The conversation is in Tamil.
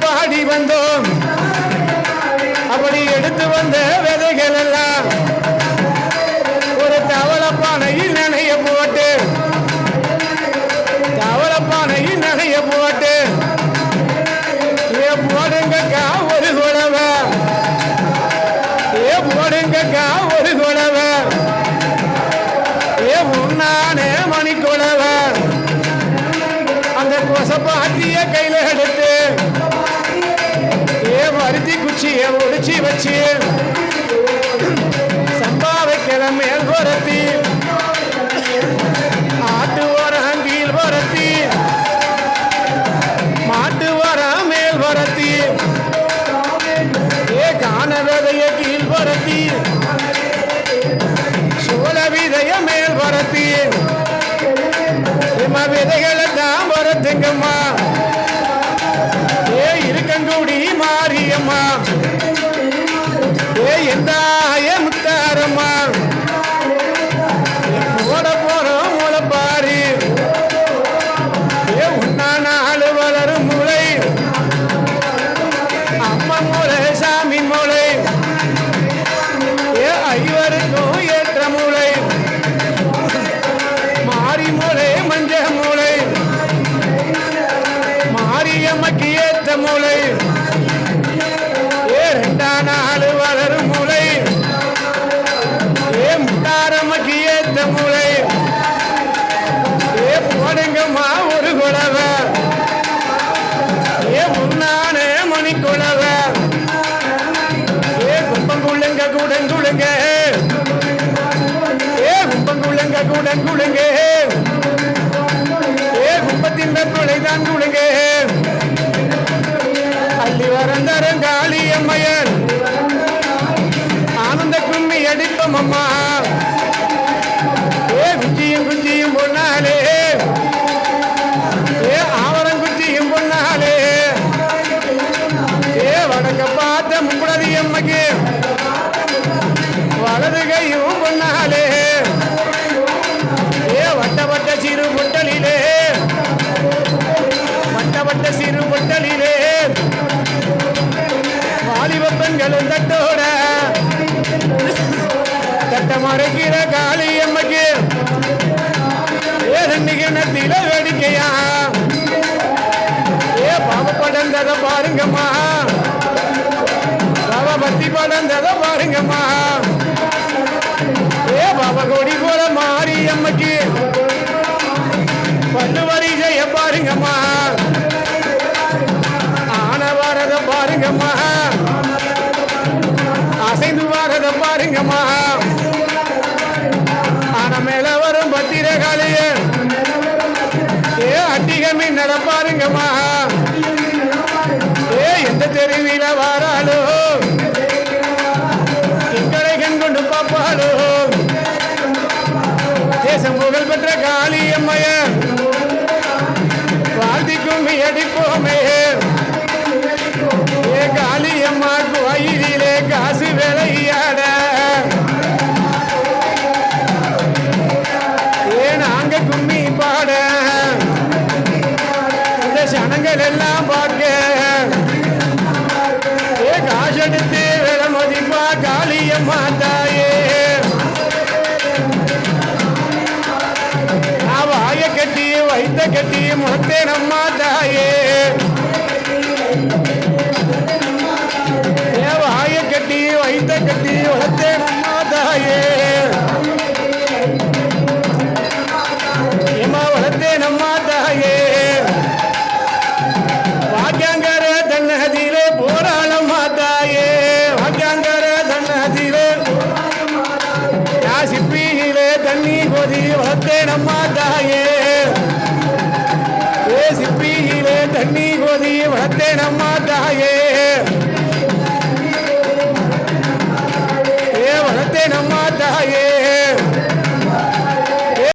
பாடி வந்தோம். அப்படி எடுத்து வந்த விதைகள் எல்லாம் ஒரு தவளப்பானையில் நினைய போட்டு தவளப்பானையில் நினைய போட்டு ஏ போடுங்கக்கா ஒரு குழவை. ஏ போடுங்கக்கா ஒரு குழவை. ஏ உன்னானே மணிக்குழவை. அந்த கொசப்பாட்டிய கையில எடுத்து வச்சு ஒடிச்சு வச்சு? சம்பாவை கிளமேல் பொரத்தி ஆட்டு ஓரம் கீழ் பொரத்தி மாட்டு ஓரம் மேல் பொரத்தி ஏ காண விதைய கீழ் பொரத்தி சோழ விதைய மேல் பொரத்தி விதைகளை தான் பொரத்துங்கம்மா மூளை சாமி முளை. ஏ ஐவருக்கும் ஏற்ற முளை. மாறி முளை மஞ்ச முளை. மாரியம்மக்கு ஏற்ற முளை. ஏ ரெண்டா நாள் வளரும் கும்பங்குள்ளுங்க கூடங்குளுங்க ஏ கும்பத்தின் பிள்ளை தான் குழுங்கே. அள்ளி வரந்தரம் காளி அம்மையர். ஆனந்த கும்மி அடிப்போம் அம்மா. ஏ குச்சியும் குச்சியும் பொன்னாலே. ஏ ஆவரம் குச்சியும் பொன்னாலே. ஏ வடக்க பார்த்த முக்குடதி அம்மைக்கு. தட்ட மறைக்கிற காளி அம்மக்கு ஏ கிணத்தில வேடிக்கையா? ஏ பாவ படந்தத பாருங்கம்மா. பாவ பத்தி படந்தத பாருங்கம்மா. ஏ பாபா கோடி போல மாறி அட்டிகமி நடப்பாருங்கம்மா. ஏ எந்த தெருவில வாராளோ? எங்களை கண் கொண்டு பாப்பாளோ தேசம் புகழ் பெற்ற காளி அம்மைய. வாழ்த்தி கும்மி அடிப்போமே. ஏ காளி அம்மா கோயிலிலே காசு விளையாட. மாதாயே நான் வாய கட்டி வைத்த கட்டி முத்தேன் மாதாயே வாய கட்டி வைத்த கட்டி வளர்த்தேன் மாதாயே சிப்பியிலே தண்ணி கொதி வளர்த்தேன் அம்மா தாயே. ஏ சிப்பியிலே தண்ணி கொதி வளர்த்தேன் அம்மா தாயே.